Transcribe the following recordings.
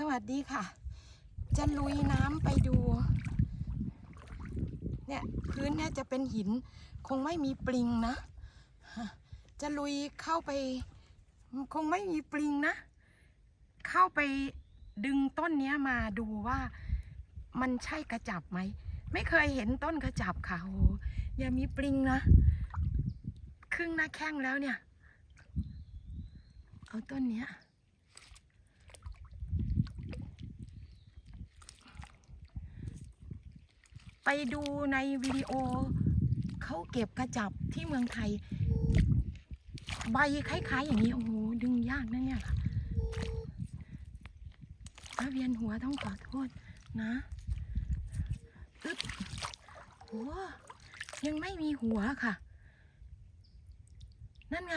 สวัสดีค่ะ จะลุยน้ำไปดู เนี่ยพื้นเนี่ยจะเป็นหิน คงไม่มีปลิงนะ จะลุยเข้าไป คงไม่มีปลิงนะ เข้าไปดึงต้นเนี้ยมาดูว่ามันใช่กระจับไหม ไม่เคยเห็นต้นกระจับค่ะโหอย่ามีปลิงนะ ครึ่งหน้าแข้งแล้วเนี่ย เอาต้นเนี้ย ไปดูในวิดีโอเขาเก็บกระจับที่เมืองไทย ใบคล้ายๆอย่างนี้ โอ้โห ดึงยากนะเนี่ยค่ะถ้าเวียนหัวต้องขอโทษนะอึ๊บโอ้ยังไม่มีหัวค่ะ นั่นไง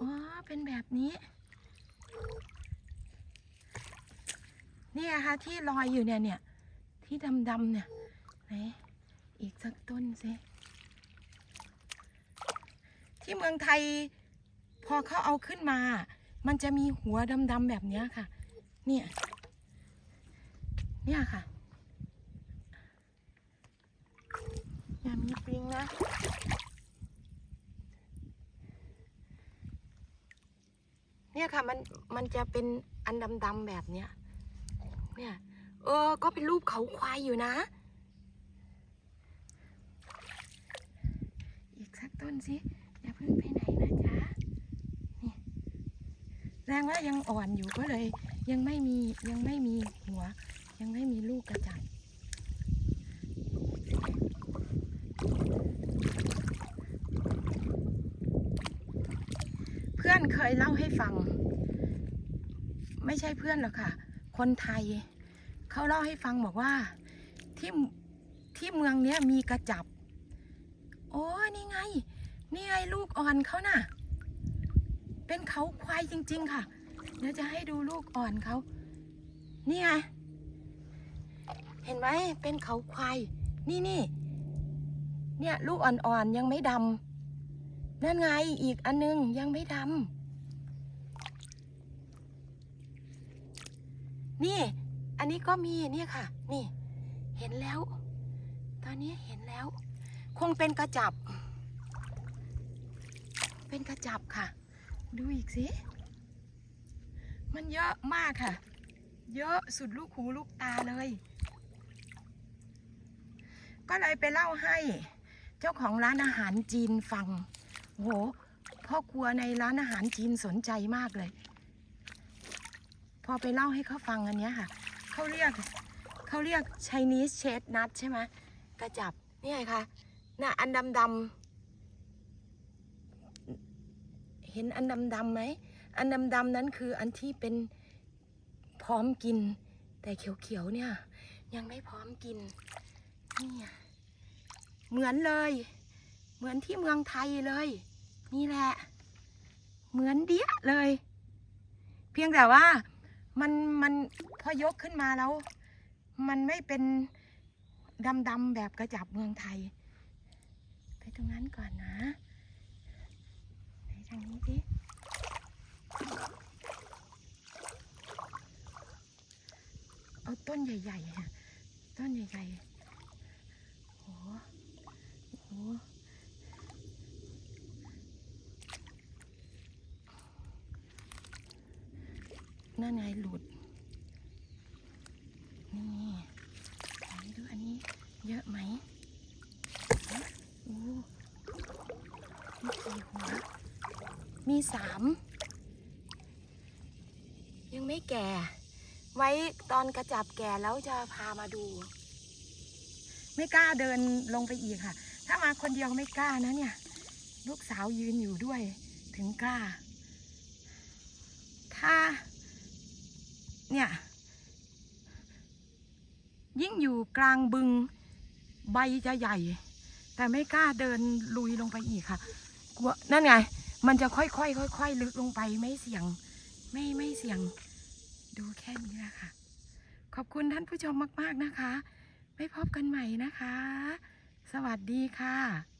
อ๋อ เป็นแบบนี้เนี่ยค่ะที่ลอยอยู่เนี่ยเนี่ย ที่ดำๆเนี่ยไหนอีกสักต้นสิที่เมืองไทยพอเขาเอาขึ้นมา มันจะมีหัวดำๆแบบนี้ค่ะ เนี่ย เนี่ยค่ะ อย่ามีปริงนะ เนี่ยค่ะมันมันจะเป็นอันดำๆแบบเนี้ย เนี่ย เออ ก็เป็นรูปเขาควายอยู่นะ อีกสักต้นสิอย่าเพิ่งไปไหนนะจ๊ะนี่แรงว่ายังอ่อนอยู่ก็เลย ยังไม่มียังไม่มีหัว ยังไม่มีลูกกระจับเพื่อนเคยเล่าให้ฟัง ไม่ใช่เพื่อนหรอกค่ะ คนไทย เขาเล่าให้ฟังบอกว่าที่ที่เมืองเนี้ยมีกระจับ โอ้นี่ไง นี่ไงลูกอ่อนเขาน่ะ เป็นเขาควายจริง ๆ ค่ะ เดี๋ยวจะให้ดูลูกอ่อนเขา นี่ไง เห็นไหมเป็นเขาควาย นี่นี่ เนี่ยลูกอ่อนๆยังไม่ดำ นั่นไงอีกอันนึงยังไม่ดำ นี่ อันนี้ก็มีเนี่ยค่ะ นี่ เห็นแล้ว ตอนนี้เห็นแล้ว คงเป็นกระจับ เป็นกระจับค่ะ ดูอีกสิ มันเยอะมากค่ะ เยอะสุดลูกหูลูกตาเลย ก็เลยไปเล่าให้ เจ้าของร้านอาหารจีนฟังโหพ่อครัวในร้านอาหารจีนสนใจมากเลย พอไปเล่าให้เขาฟังอันนี้ค่ะ เขาเรียกเขาเรียก Chinese chestnut ใช่ไหมกระจับ นี่ไงคะน่ะอันดำดำเห็นอันดำดำไหม อันดำดำนั้นคืออันที่เป็นพร้อมกิน แต่เขียวๆเนี่ย ยังไม่พร้อมกินนี่เหมือนเลย เหมือนที่เมืองไทยเลย นี่แหละ เหมือนเดียเลย เพียงแต่ว่า มันมันพอยกขึ้นมาแล้ว มันไม่เป็นดำๆแบบกระจับเมืองไทย ไปตรงนั้นก่อนนะไปทางนี้สิเอาต้นใหญ่ๆค่ะต้นใหญ่ๆโอ้โหโอ้โห นั่นไงหลุด นี่ไหนดูอันนี้เยอะไหมโอ้มีกี่หัว มีสาม ยังไม่แก่ ไว้ตอนกระจับแก่แล้วจะพามาดู ไม่กล้าเดินลงไปอีกค่ะ ถ้ามาคนเดียวไม่กล้านะเนี่ย ลูกสาวยืนอยู่ด้วยถึงกล้า ถ้า เนี่ย ยิ่งอยู่กลางบึงใบจะใหญ่ แต่ไม่กล้าเดินลุยลงไปอีกค่ะกลัวนั่นไง มันจะค่อยๆค่อยๆลึกลงไปไม่เสี่ยง ไม่ไม่เสี่ยง ดูแค่นี้แหละค่ะขอบคุณท่านผู้ชมมาก ๆนะคะ ไม่พบกันใหม่นะคะ สวัสดีค่ะ